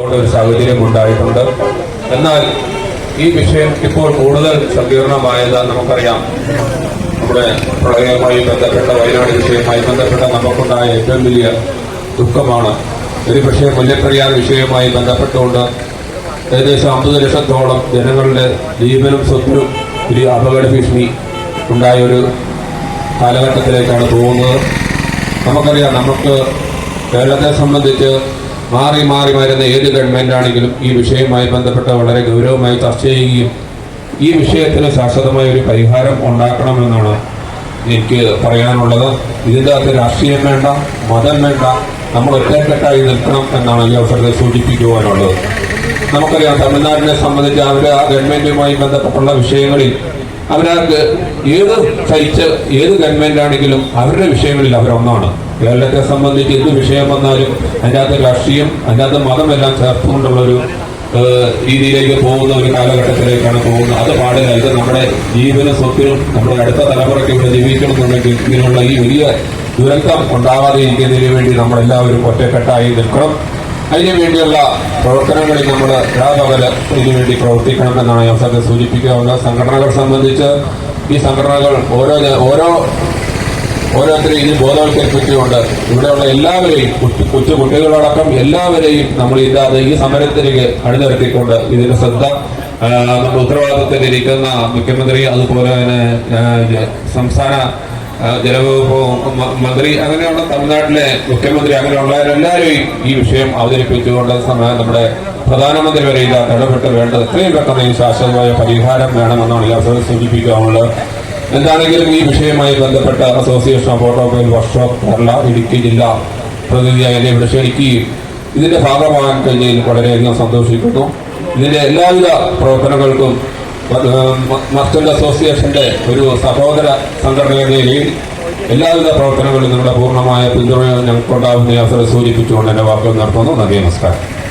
ഒരു സാഹചര്യം ഉണ്ടായിട്ടുണ്ട്. എന്നാൽ ഈ വിഷയം ഇപ്പോൾ കൂടുതൽ സങ്കീർണമായത് നമുക്കറിയാം. നമ്മുടെ പ്രളയവുമായി ബന്ധപ്പെട്ട വയനാട് വിഷയവുമായി ബന്ധപ്പെട്ട നമുക്കുണ്ടായ ഏറ്റവും വലിയ ദുഃഖമാണ്. ഒരുപക്ഷെ മുല്ലപ്പെരിയാർ വിഷയവുമായി ബന്ധപ്പെട്ടുകൊണ്ട് ഏകദേശം അമ്പത് ലക്ഷത്തോളം ജനങ്ങളുടെ ജീവനും സ്വത്തിനും ഒരു അപകട ഭീഷണി ഉണ്ടായ ഒരു കാലഘട്ടത്തിലേക്കാണ് പോകുന്നത്. നമുക്കറിയാം നമുക്ക് കേരളത്തെ സംബന്ധിച്ച് മാറി മാറി വരുന്ന ഏത് ഗവൺമെന്റാണെങ്കിലും ഈ വിഷയവുമായി ബന്ധപ്പെട്ട് വളരെ ഗൗരവമായി ചർച്ച ചെയ്യുകയും ഈ വിഷയത്തിന് ശാശ്വതമായ ഒരു പരിഹാരം ഉണ്ടാക്കണമെന്നാണ് എനിക്ക് പറയാനുള്ളത്. ഇതിന്റെ അകത്ത് രാഷ്ട്രീയം വേണ്ട മതം വേണ്ട നമ്മൾ ഒറ്റക്കെട്ടായി നിൽക്കണം എന്നാണ് ഈ അവസരത്തിൽ സൂചിപ്പിക്കുവാനുള്ളത്. നമുക്കറിയാം തമിഴ്നാടിനെ സംബന്ധിച്ച് അവരെ ആ ഗവൺമെന്റുമായി ബന്ധപ്പെട്ടുള്ള വിഷയങ്ങളിൽ അവരവർക്ക് ഏത് സഹിച്ച് ഏത് ഗവൺമെന്റ് ആണെങ്കിലും അവരുടെ വിഷയങ്ങളിൽ അവരൊന്നാണ്. കേരളത്തെ സംബന്ധിച്ച് എന്ത് വിഷയം വന്നാലും അതിന്റെ അകത്ത് രാഷ്ട്രീയം അതിന്റെ അകത്ത് മതമെല്ലാം ചേർത്തുകൊണ്ടുള്ള ഒരു രീതിയിലേക്ക് പോകുന്ന ഒരു കാലഘട്ടത്തിലേക്കാണ് പോകുന്നത്. അത് പാടില്ല. ഇത് നമ്മുടെ ജീവന സ്വത്തിനും നമ്മുടെ അടുത്ത തലമുറയ്ക്ക് ഇവിടെ ജീവിക്കണമെന്നുണ്ടെങ്കിൽ ഇതിനുള്ള ഈ വലിയ ദുരന്തം ഉണ്ടാവാതെ ഇരിക്കുന്നതിന് വേണ്ടി നമ്മളെല്ലാവരും ഒറ്റക്കെട്ടായി നിൽക്കണം. അതിനു വേണ്ടിയുള്ള പ്രവർത്തനങ്ങളിൽ നമ്മൾ രാപകൽ ഇതിനുവേണ്ടി പ്രവർത്തിക്കണമെന്നാണ് ഈ അവസരത്തിൽ സൂചിപ്പിക്കാവുന്നത് സംഘടനകൾ സംബന്ധിച്ച് ഈ സംഘടനകൾ ഓരോ ഓരോ ഓരോരുത്തരെയും ഇനി ബോധവൽക്കരിപ്പിച്ചുകൊണ്ട് ഇവിടെയുള്ള എല്ലാവരെയും കൊച്ചു കുട്ടികളടക്കം എല്ലാവരെയും നമ്മൾ ഇല്ലാതെ ഈ സമരത്തിലേക്ക് അണിനിരത്തിക്കൊണ്ട് ഇതിന്റെ ശ്രദ്ധ നമ്മുടെ ഉത്തരവാദിത്തത്തിലിരിക്കുന്ന മുഖ്യമന്ത്രി അതുപോലെ തന്നെ സംസ്ഥാന ജലവകുപ്പ് മന്ത്രി അങ്ങനെയുള്ള തമിഴ്നാട്ടിലെ മുഖ്യമന്ത്രി അങ്ങനെയുള്ളവരെല്ലാവരെയും ഈ വിഷയം അവതരിപ്പിച്ചുകൊണ്ട് നമ്മുടെ പ്രധാനമന്ത്രി വരെ ഇത് ഇടപെട്ട് വേണ്ടത് എത്രയും പെട്ടെന്ന് ഈ ശാശ്വതമായ പരിഹാരം വേണമെന്നാണ് ഈ അവസരം സൂചിപ്പിക്കാനുള്ളത് എന്താണെങ്കിലും ഈ വിഷയവുമായി ബന്ധപ്പെട്ട association of automobile workshop Kerala Idukki ജില്ലാ പ്രതിനിധിയായി എന്നെ ഇവിടെ ക്ഷണിക്കുകയും ഇതിന്റെ ഭാഗമാകാൻ കഴിഞ്ഞതിൽ വളരെയധികം സന്തോഷിക്കുന്നു. ഇതിന്റെ എല്ലാവിധ പ്രവർത്തനങ്ങൾക്കും മർച്ചന്റ് അസോസിയേഷന്റെ ഒരു സഹോദര സംഘടന എന്ന എല്ലാവിധ പ്രവർത്തനങ്ങളിലും നിങ്ങളുടെ പൂർണമായ പിന്തുണ ഞങ്ങൾക്കുണ്ടാവുന്ന ഈ അവസരം സൂചിപ്പിച്ചുകൊണ്ട് എന്റെ വാക്കുകൾ നടത്തുന്നു നന്ദി നമസ്കാരം.